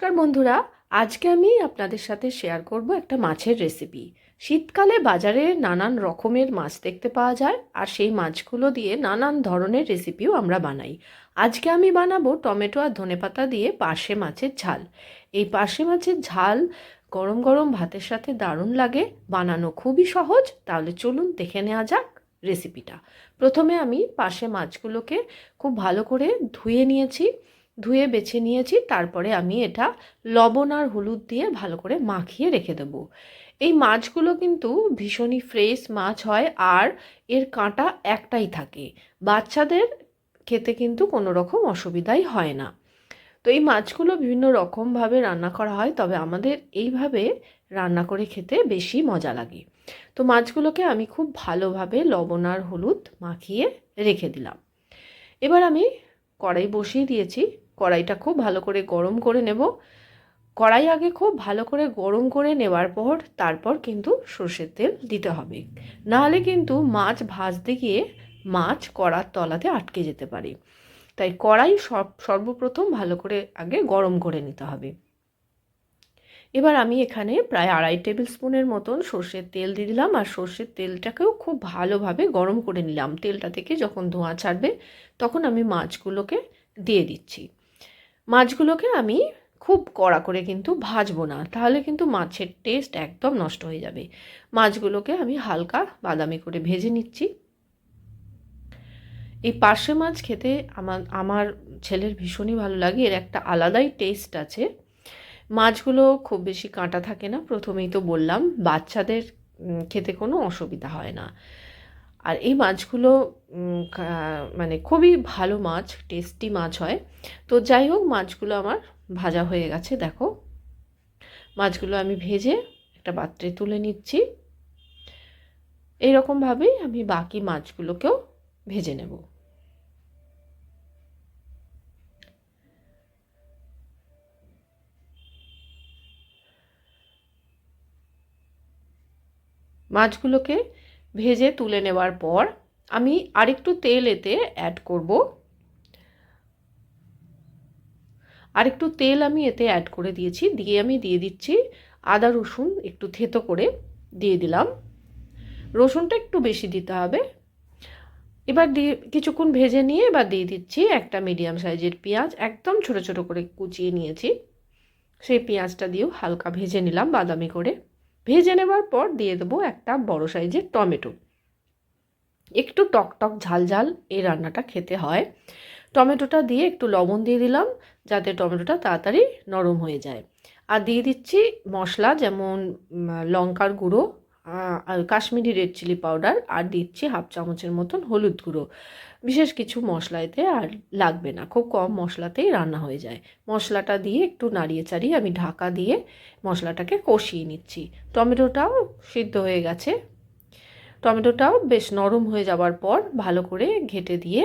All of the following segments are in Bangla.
নমস্কার বন্ধুরা, আজকে আমি আপনাদের সাথে শেয়ার করব একটা মাছের রেসিপি শীতকালে বাজারে নানান রকমের মাছ দেখতে পাওয়া যায়, আর সেই মাছগুলো দিয়ে নানান ধরনের রেসিপিও আমরা বানাই। আজকে আমি বানাবো টমেটো আর ধনেপাতা দিয়ে পাশে মাছের ঝাল। এই পাশে মাছের ঝাল গরম গরম ভাতের সাথে দারুণ লাগে, বানানো খুবই সহজ, তাহলে চলুন দেখে নেওয়া যাক রেসিপিটা প্রথমে আমি পাশে মাছগুলোকে খুব ভালো করে ধুয়ে নিয়েছি। ধুয়ে বেছে নিয়েছি, তারপরে আমি এটা লবণ আর হলুদ দিয়ে ভালো করে মাখিয়ে রেখে দেব। এই মাছগুলো কিন্তু ভীষণই ফ্রেশ মাছ হয় আর এর কাঁটা একটাই থাকে। বাচ্চাদের খেতে কিন্তু কোনো রকম অসুবিধাই হয় না। তো এই মাছগুলো বিভিন্ন রকমভাবে রান্না করা হয়, তবে আমাদের এইভাবে রান্না করে খেতে বেশি মজা লাগে। তো মাছগুলোকে আমি খুব ভালোভাবে লবণ আর হলুদ মাখিয়ে রেখে দিলাম। এবার আমি কড়াই বসিয়ে দিয়েছি। কড়াইটা খুব ভালো করে গরম করে নেব। কড়াই আগে খুব ভালো করে গরম করে নেওয়ার পর তারপর কিন্তু সর্ষের তেল দিতে হবে। নাহলে কিন্তু মাছ ভাজতে গিয়ে মাছ কড়ার তলাতে আটকে যেতে পারে। তাই কড়াই সব, সর্বপ্রথম ভালো করে আগে গরম করে নিতে হবে। এবার আমি এখানে প্রায় আড়াই টেবিল স্পুনের মতন সর্ষের তেল দিয়ে দিলাম আর সর্ষের তেলটাকেও খুব ভালোভাবে গরম করে নিলাম। তেলটা থেকে যখন ধোঁয়া ছাড়বে তখন আমি মাছগুলোকে দিয়ে দিচ্ছি। মাছগুলোকে আমি খুব কড়া করে কিন্তু ভাজবো না, তাহলে কিন্তু মাছের টেস্ট একদম নষ্ট হয়ে যাবে। মাছগুলোকে আমি হালকা বাদামি করে ভেজে নিচ্ছি। এই পার্শে মাছ খেতে আমার আমার ছেলের ভীষণই ভালো লাগে, এর একটা আলাদাই টেস্ট আছে। মাছগুলো খুব বেশি কাঁটা থাকে না, প্রথমেই তো বললাম, বাচ্চাদের খেতে কোনো অসুবিধা হয় না। আর এই মাছগুলো মানে খুবই ভালো মাছ, টেস্টি মাছ হয়। তো যাই হোক, মাছগুলো আমার ভাজা হয়ে গেছে, দেখো। মাছগুলো আমি ভেজে একটা পাত্রে তুলে নিচ্ছি। এইরকমভাবেই আমি বাকি মাছগুলোকেও ভেজে নেব। মাছগুলোকে ভেজে তুলে নেওয়ার পর আমি আরেকটু তেল এতে অ্যাড করব। আরেকটু তেল আমি এতে অ্যাড করে দিয়েছি। দিয়ে আমি দিয়ে দিচ্ছি আদা, রসুন একটু থেতো করে দিয়ে দিলাম। রসুনটা একটু বেশি দিতে হবে। এবার দিয়ে কিছুক্ষণ ভেজে নিয়ে এবার দিয়ে দিচ্ছি একটা মিডিয়াম সাইজের পেঁয়াজ। একদম ছোট ছোট করে কুচিয়ে নিয়েছি। সেই পেঁয়াজটা দিয়েও হালকা ভেজে নিলাম বাদামি করে। ভেজে নেবার পর দিয়ে দেবো একটা বড় সাইজের টমেটো। একটু টক টক ঝাল ঝাল এই রান্নাটা খেতে হয়। টমেটোটা দিয়ে একটু লবণ দিয়ে দিলাম যাতে টমেটোটা তাড়াতাড়ি নরম হয়ে যায়। আর দিয়ে দিচ্ছি মশলা যেমন লঙ্কার গুঁড়ো কাশ্মীরি রেড চিলি পাউডার আর দিচ্ছি হাফ চামচের মতন হলুদ গুঁড়ো। বিশেষ কিছু মশলা এতে আর লাগবে না, খুব কম মশলাতেই রান্না হয়ে যায়। মশলাটা দিয়ে একটু নাড়িয়ে চাড়িয়ে আমি ঢাকা দিয়ে মশলাটাকে কষিয়ে নিচ্ছি। টমেটোটাও সিদ্ধ হয়ে গেছে। টমেটোটাও বেশ নরম হয়ে যাওয়ার পর ভালো করে ঘেটে দিয়ে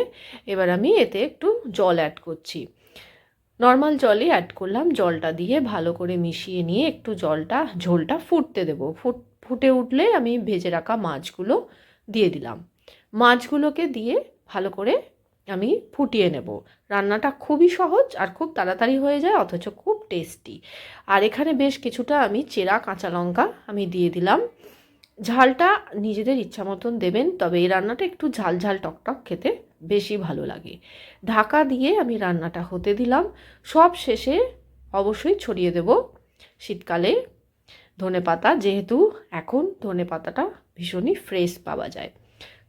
এবার আমি এতে একটু জল অ্যাড করছি। নর্মাল জলই অ্যাড করলাম জলটা দিয়ে ভালো করে মিশিয়ে নিয়ে একটু জলটা, ঝোলটা ফুটতে দেবো। ফুট, ফুটে উঠলে আমি ভেজে রাখা মাছগুলো দিয়ে দিলাম। মাছগুলোকে দিয়ে ভালো করে আমি ফুটিয়ে নেব। রান্নাটা খুবই সহজ আর খুব তাড়াতাড়ি হয়ে যায়, অথচ খুব টেস্টি আর এখানে বেশ কিছুটা আমি চেরা কাঁচা লঙ্কা আমি দিয়ে দিলাম। ঝালটা নিজেদের ইচ্ছা মতন দেবেন, তবে এই রান্নাটা একটু ঝাল ঝাল টকটক খেতে বেশি ভালো লাগে। ঢাকা দিয়ে আমি রান্নাটা হতে দিলাম। সব শেষে অবশ্যই ছড়িয়ে দেব শীতকালে ধনে পাতা যেহেতু এখন ধনে পাতাটা ভীষণই ফ্রেশ পাওয়া যায়।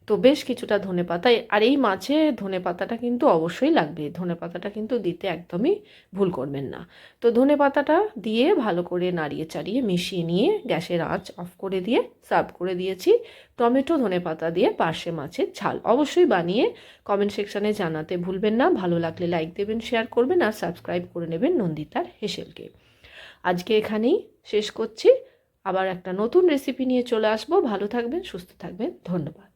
তো বেশ কিছুটা ধনে পাতা, আর এই মাছে ধনে পাতাটা কিন্তু অবশ্যই লাগবে। ধনে পাতাটা কিন্তু দিতে একদমই ভুল করবেন না। তো ধনে পাতাটা দিয়ে ভালো করে নাড়িয়ে চাড়িয়ে মিশিয়ে নিয়ে গ্যাসের আঁচ অফ করে দিয়ে সার্ভ করে দিয়েছি। টমেটো, ধনে পাতা দিয়ে পার্শে মাছের ঝাল অবশ্যই বানিয়ে কমেন্ট সেকশানে জানাতে ভুলবেন না। ভালো লাগলে লাইক দেবেন শেয়ার করবেন, আর সাবস্ক্রাইব করে নেবেন নন্দিতার হেসেলকে। আজকে এখানেই শেষ করছি। আবার একটা নতুন রেসিপি নিয়ে চলে আসব। ভালো থাকবেন, সুস্থ থাকবেন। ধন্যবাদ।